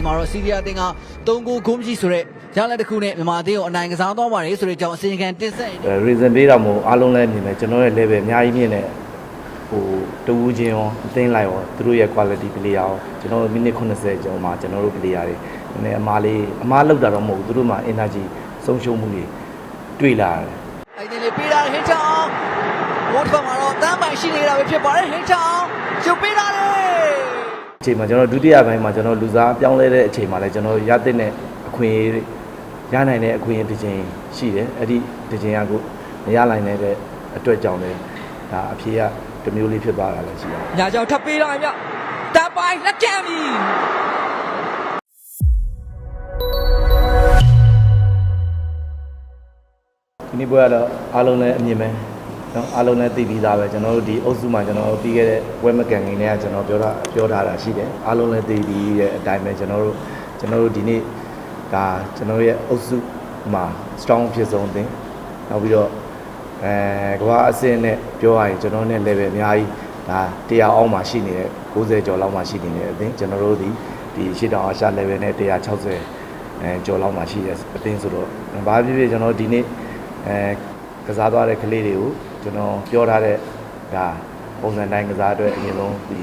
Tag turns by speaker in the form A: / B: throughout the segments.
A: ချိန်မှာတော့စီးရီးယားအသင်းက3ဂိုးဂိုးမရှိဆိုတဲ့ရလဒ်တစ်ခုနဲ့မြန်မာအသင်းကိုအနိုင်ကစားသွားပါတယ်ဆိုတဲ့အကြောင်းအစီအခံတင်ဆက်ရ
B: reason ပေးတာမို့အားလုံးလည်းမြင်မယ်ကျွန်တော်ရဲ့ level အများကြီးမြင်တဲ့ဟိုတူးချင်းရောအသင်းလိုက်ရောသူတို့ရဲ့ quality player ရောကျွန်တော်တို့မိနစ်80ကျော်မှာကျွန်တော်တို့ player တွေနည်းနည်းအမားလေးအမားလောက်တာတော့မဟုတ်ဘူးသူတို့မှာ energy ဆုံးရှုံးမှုတွေတွေ့လာတယ်
A: အဲ့ဒီလေပေးတာဟင်းချောင်းဘိုးတစ်ဖက်မှာတော့တန်းပိုင်ရှိနေတာပဲဖြစ်ပါတယ်ဟင်းချောင်းရုပ်ပေးတာလေ
B: အချိန်မှာကျွန်တော်ဒုတိယပိုင်းမှာကျွန်တော်လူစားပြောင်းလဲတဲ့အချိန်မှာလည်းကျွန်တော်ရတဲ့နဲ့အခွင့်အရေးရနိုင်တဲ့အခွင့်အရေးတစ်ချိန်ရှိတယ်အဲ့ဒီတစ်ချိန်ကကိုမရနိုင်တဲ့အတွက်ကြောင့်လည်းဒါအဖြေကတစ်မျိုးလေးဖြစ်သွားတာလည်းရှိတယ်
C: ညာကြောင်ထပ်ပေးတော့ရင်မြတပ်ပိုင်းလက်ကျန်ပြီ
B: ဒီနေ့ပွဲကတော့အားလုံးလည်းအမြင်ပဲ နော်အားလုံးလည်းသိပြီးသားပဲကျွန်တော်တို့ဒီအုပ်စုမှာကျွန်တော်တို့ပြီးခဲ့တဲ့ဝက်မကန်ငင်းတွေကကျွန်တော်ပြောတာပြောထားတာရှိတယ်အားလုံးလည်းသိပြီးတဲ့အတိုင်းပဲကျွန်တော်တို့ကျွန်တော်တို့ဒီနေ့ဒါကျွန်တော်ရဲ့အုပ်စုမှာ strong ဖြစ်ဆုံးသင်နောက်ပြီးတော့အဲကဘာအဆင့်နဲ့ပြောရရင်ကျွန်တော်နဲ့ level အများကြီးဒါတရားအောက်မှာရှိနေတဲ့90ကျော်လောက်မှာရှိနေတဲ့အသင်းကျွန်တော်တို့ဒီဒီရှစ်တောင်အရှာ level နဲ့160အဲကျော်လောက်မှာရှိတဲ့အသင်းဆိုတော့ဘာဖြစ်ဖြစ်ကျွန်တော်ဒီနေ့အဲကစားသွားတဲ့ကလေးတွေကို ကျွန်တော်ပြောထားတဲ့ဒါပုံစံတိုင်းကစားအတွက်အရင်ဆုံးဒီ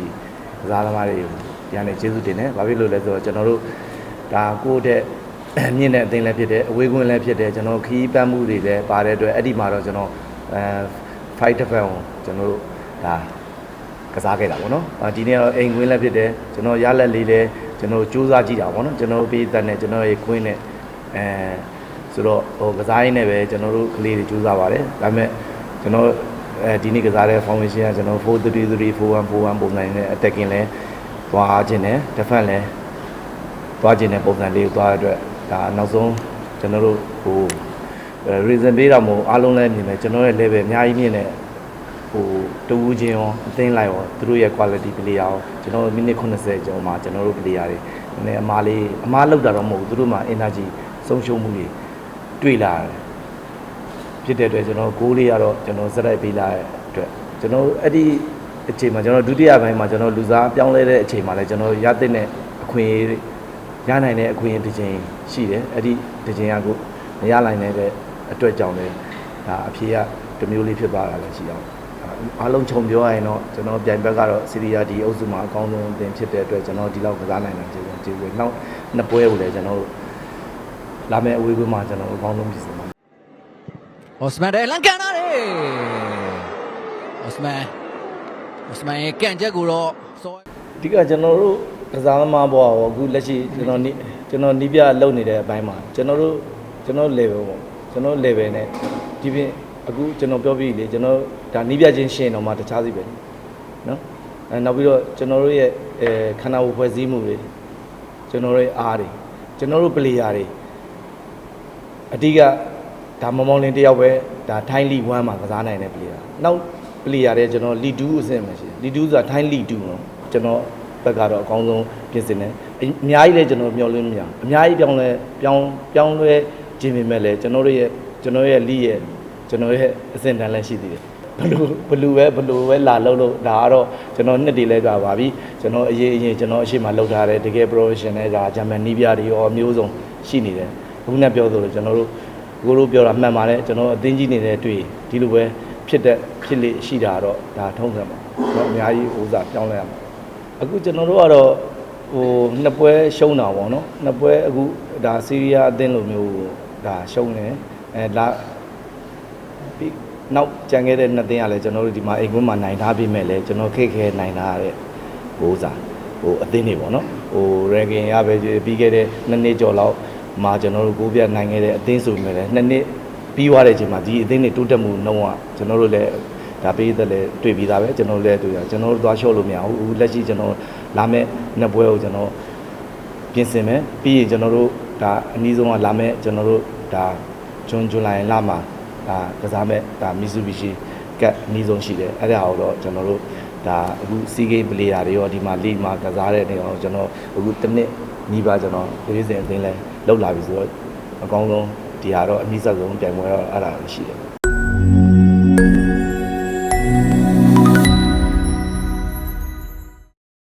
B: ကစားသမားတွေကိုပြန်နေကျေးဇူးတင်တယ်။ဘာဖြစ်လို့လဲဆိုတော့ကျွန်တော်တို့ဒါကိုယ့်တဲ့မြင့်တဲ့အသင်းလည်းဖြစ်တယ်အဝေးကွင်းလည်းဖြစ်တယ်ကျွန်တော်ခီးပန်းမှုတွေလည်းပါတဲ့အတွက်အဲ့ဒီမှာတော့ကျွန်တော်အဲ fight defense ကိုကျွန်တော်တို့ဒါကစားခဲ့တာပေါ့နော်။အာဒီနေ့ကတော့အိမ်ကွင်းလည်းဖြစ်တယ်ကျွန်တော်ရလက်လေးလည်းကျွန်တော်စူးစမ်းကြည့်တာပေါ့နော်ကျွန်တော်ပေးတဲ့နဲ့ကျွန်တော်ရဲ့ကွင်းနဲ့အဲဆိုတော့ဟိုကစားရင်းနဲ့ပဲကျွန်တော်တို့ကလေးတွေကြိုးစားပါတယ်ဒါပေမဲ့ ကျွန်တော်အဲဒီနေ့ကစားတဲ့ formation ကကျွန်တော်433 4141ပုံစံနဲ့ attacking လဲသွားခြင်းနဲ့ defense လဲသွားခြင်းနဲ့ပုံစံလေးကိုသွားတဲ့အတွက်ဒါနောက်ဆုံးကျွန်တော်တို့ဟို reason ပေးတာမို့အားလုံးလည်းမြင်မယ်ကျွန်တော်ရဲ့ level အများကြီးမြင်တဲ့ဟိုတူးချင်းရောအသင်းလိုက်ရောသူတို့ရဲ့ quality player ရောကျွန်တော်မိနစ်80ကျော်မှာကျွန်တော်တို့ player တွေနည်းနည်းအမားလေးအမားလောက်တာတော့မဟုတ်ဘူးသူတို့မှာ energy ဆုံးရှုံးမှုတွေတွေ့လာတယ် ဖြစ်တဲ့အတွက်ကျွန်တော်ဂိုးလေးကတော့ကျွန်တော်စက်တိုက်ပေးလာတဲ့အတွက်ကျွန်တော်အဲ့ဒီအချိန်မှာကျွန်တော်ဒုတိယပိုင်းမှာကျွန်တော်လူစားပြောင်းလဲတဲ့အချိန်မှာလည်းကျွန်တော်ရတဲ့နဲ့အခွင့်အရေးရနိုင်တဲ့အခွင့်အရေးတစ်ချိန်ရှိတယ်အဲ့ဒီတစ်ချိန်ကကိုမရနိုင်တဲ့အတွက်ကြောင့်လည်းဒါအဖြေကတစ်မျိုးလေးဖြစ်သွားတာလည်းရှိအောင်အားလုံးခြုံပြောရရင်တော့ကျွန်တော်ပြိုင်ဘက်ကတော့စီးရီးယားဒီအုပ်စုမှာအကောင်းဆုံးအသင်းဖြစ်တဲ့အတွက်ကျွန်တော်ဒီလောက်ကစားနိုင်တယ်ကျေးဇူးကျေးဇူးနောက်နှစ်ပွဲကိုလည်းကျွန်တော်တို့လာမယ့်အဝေးကွင်းမှာကျွန်တော်တို့အကောင်းဆုံးပြင်ဆင်ပါ မယ်
A: ဟော့စမန်တယ်လန်ကန်လာတယ်ဟော့စမန်ဟော့စမန်ရဲ့ကန်ချက်ကိုတော့စော
B: အဓိကကျွန်တော်တို့ကစားသမားဘဝရောအခုလက်ရှိကျွန်တော်နီးကျွန်တော်နီးပြလုံနေတဲ့အပိုင်းမှာကျွန်တော်တို့ကျွန်တော် level ပေါ့ကျွန်တော် level နဲ့ဒီပြင်အခုကျွန်တော်ပြောပြီးလေကျွန်တော်ဒါနီးပြချင်းရှင်တော့မှတခြားစီပဲနော်အဲနောက်ပြီးတော့ကျွန်တော်တို့ရဲ့အဲခန္ဓာကိုယ်ဖွဲ့စည်းမှုတွေကျွန်တော်တို့ရဲ့အားတွေကျွန်တော်တို့ player တွေအဓိက ဒါမမောင်လင်းတယောက်ပဲဒါထိုင်းလီ1မှာကစားနိုင်တဲ့ player နောက် player တွေကျွန်တော်လီ2အဆင့်မှာရှိတယ်လီ2ဆိုတာထိုင်းလီ2နော်ကျွန်တော်ဘက်ကတော့အကောင်းဆုံးပြင်ဆင်တယ်အများကြီးလည်းကျွန်တော်မျှော်လင့်မရဘူးအများကြီးပြောင်းလဲပြောင်းပြောင်းလဲခြင်းပေမဲ့လည်းကျွန်တော်တို့ရဲ့ကျွန်တော်ရဲ့လီရဲ့ကျွန်တော်ရဲ့အဆင့်တန်းလည်းရှိသေးတယ်ဘလူဘလူပဲဘလူပဲလာလို့လို့ဒါကတော့ကျွန်တော်နှစ်တည်လဲကြပါပြီကျွန်တော်အရေးအရင်ကျွန်တော်အရှိမလောက်ထားတဲ့တကယ် professional ဒါဂျမန်နီးပြတွေရောမျိုးစုံရှိနေတယ်ခုနကပြောသလိုကျွန်တော်တို့ ကိုလိုပြောတာမှန်ပါတယ်ကျွန်တော်အသိကြီးနေတဲ့တွေ့ဒီလိုပဲဖြစ်တဲ့ဖြစ်လေရှိတာတော့ဒါထုံးစံပါတော့အများကြီးဥစားပြောင်းလဲရမှာအခုကျွန်တော်တို့ကတော့ဟိုနှစ်ပွဲရှုံးတာပေါ့နော်နှစ်ပွဲအခုဒါစီးရီးယားအသင်းလိုမျိုးဒါရှုံးတယ်အဲလာပြီးနောက်ကြံခဲ့တဲ့နှစ်သင်းကလည်းကျွန်တော်တို့ဒီမှာအိမ်ကွင်းမှာနိုင်ထားပြီးမဲ့လည်းကျွန်တော်ခက်ခဲနိုင်ထားတဲ့ဟိုစားဟိုအသင်းတွေပေါ့နော်ဟိုရန်ကင်ရပဲပြီးခဲ့တဲ့နှစ်နှစ်ကျော်လောက် မှာကျွန်တော်တို့ကိုပြတ်နိုင်ခဲ့တဲ့အသင်းဆိုပေမဲ့လည်းနှစ်နှစ်ပြီးသွားတဲ့အချိန်မှာဒီအသင်းတွေတိုးတက်မှုနှုန်းကကျွန်တော်တို့လည်းဒါပေးသက်လည်းတွေ့ပြီးသားပဲကျွန်တော်တို့လည်းတွေ့ရကျွန်တော်တို့သွားလျှော့လို့မရဘူးအခုလက်ရှိကျွန်တော်လာမဲ့နှစ်ပွဲကိုကျွန်တော်ပြင်ဆင်မယ်ပြီးရင်ကျွန်တော်တို့ဒါအနည်းဆုံးကလာမဲ့ကျွန်တော်တို့ဒါဂျွန်ဇူလိုင်လမှာဒါကစားမဲ့ဒါမီဆူဘီရှီကတ်အနည်းဆုံးရှိတယ်အဲ့ဒါကိုတော့ကျွန်တော်တို့ဒါအခုစီးဂိမ်းပလေယာတွေရောဒီမှာလီမှာကစားတဲ့နေရောကျွန်တော်အခုတစ်နှစ်နီးပါးကျွန်တော်ပြည်စင်အသင်းလဲ လောက်လာပြီဆိုတော့အကောင်းဆုံးဒီဟာတော့အနည်းဆက်ဆုံးပြိုင်ပွဲတော့အဲ့ဒါရှိတယ်